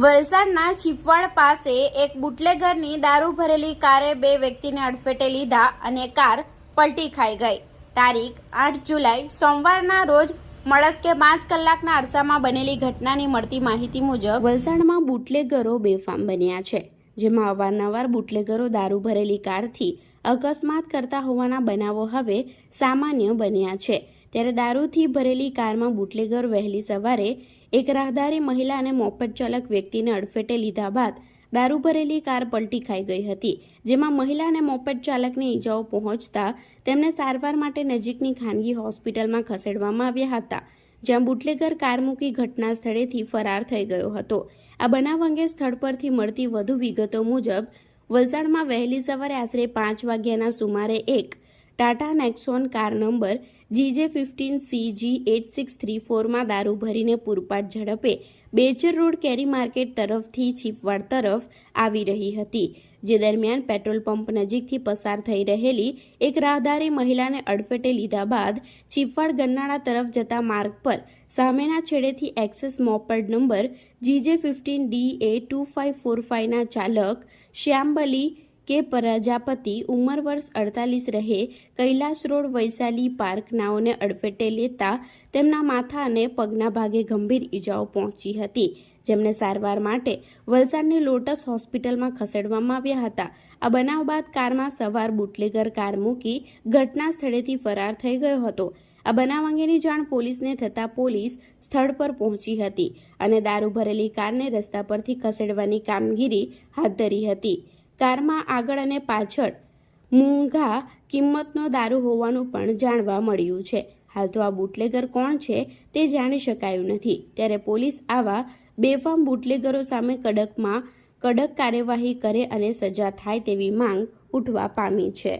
વલસાડના ચીપવાડ પાસે એક બુટલેગરની દારૂ ભરેલી કારે બે વ્યક્તિને અડફેટે લીધા અને કાર પલટી ખાઈ ગઈ. તારીખ આઠ જુલાઈ, સોમવારના રોજ મળસ્કે પાંચ કલાકના અરસામાં બનેલી ઘટનાની મળતી માહિતી મુજબ વલસાડમાં બુટલેગરો બેફામ બન્યા છે, જેમાં અવારનવાર બુટલેગરો દારૂ ભરેલી કારથી અકસ્માત કરતા હોવાના બનાવો હવે સામાન્ય બન્યા છે. ત્યારે દારૂથી ભરેલી કારમાં બુટલેગર વહેલી સવારે એક રાહદારી મહિલા અને મોપટ ચાલક વ્યક્તિને અડફેટે લીધા બાદ દારૂ ભરેલી કાર પલટી ખાઈ ગઈ હતી, જેમાં મહિલા અને મોપેટ ચાલકને ઈજાઓ પહોંચતા તેમને સારવાર માટે નજીકની ખાનગી હોસ્પિટલમાં ખસેડવામાં આવ્યા હતા, જ્યાં બુટલેગર કાર મૂકી ઘટના સ્થળેથી ફરાર થઈ ગયો હતો. આ બનાવ અંગે સ્થળ પરથી મળતી વધુ વિગતો મુજબ, વલસાડમાં વહેલી સવારે આશરે પાંચ વાગ્યાના સુમારે એક Tata Nexon car number GJ fifteen CG eight six three ફોરમાં દારૂ ભરીને પૂરપાટ ઝડપે બેચર રોડ કેરી માર્કેટ તરફથી છીપવાડ તરફ આવી રહી હતી, જે દરમિયાન પેટ્રોલ પંપ નજીકથી પસાર થઈ રહેલી એક રાહદારી મહિલાને અડફેટે લીધા બાદ છીપવાડ ગન્નાળા તરફ જતા માર્ગ પર સામેના છેડેથી Access moped number GJ fifteen D A two five four ફાઇવના ચાલક શ્યામબલી કે પ્રજાપતિ ઉંમર વર્ષ અડતાલીસ રહે, કૈલાસ રોડ, વૈશાલી પાર્કનાઓને અડફેટે લેતા તેમના માથા અને પગના ભાગે ગંભીર ઈજાઓ પહોંચી હતી, જેમને સારવાર માટે વલસાડની લોટસ હોસ્પિટલમાં ખસેડવામાં આવ્યા હતા. આ બનાવ બાદ કારમાં સવાર બુટલેગર કાર મૂકી ઘટના સ્થળેથી ફરાર થઈ ગયો હતો. આ બનાવ અંગેની જાણ પોલીસને થતાં પોલીસ સ્થળ પર પહોંચી હતી અને દારૂ ભરેલી કારને રસ્તા પરથી ખસેડવાની કામગીરી હાથ ધરી હતી. કારમાં આગળ અને પાછળ મૂંઘા કિંમતનો દારૂ હોવાનું પણ જાણવા મળ્યું છે. હાલ તો આ બુટલેગર કોણ છે તે જાણી શકાયું નથી. ત્યારે પોલીસ આવા બેફામ બુટલેગરો સામે કડકમાં કડક કાર્યવાહી કરે અને સજા થાય તેવી માંગ ઉઠવા પામી છે.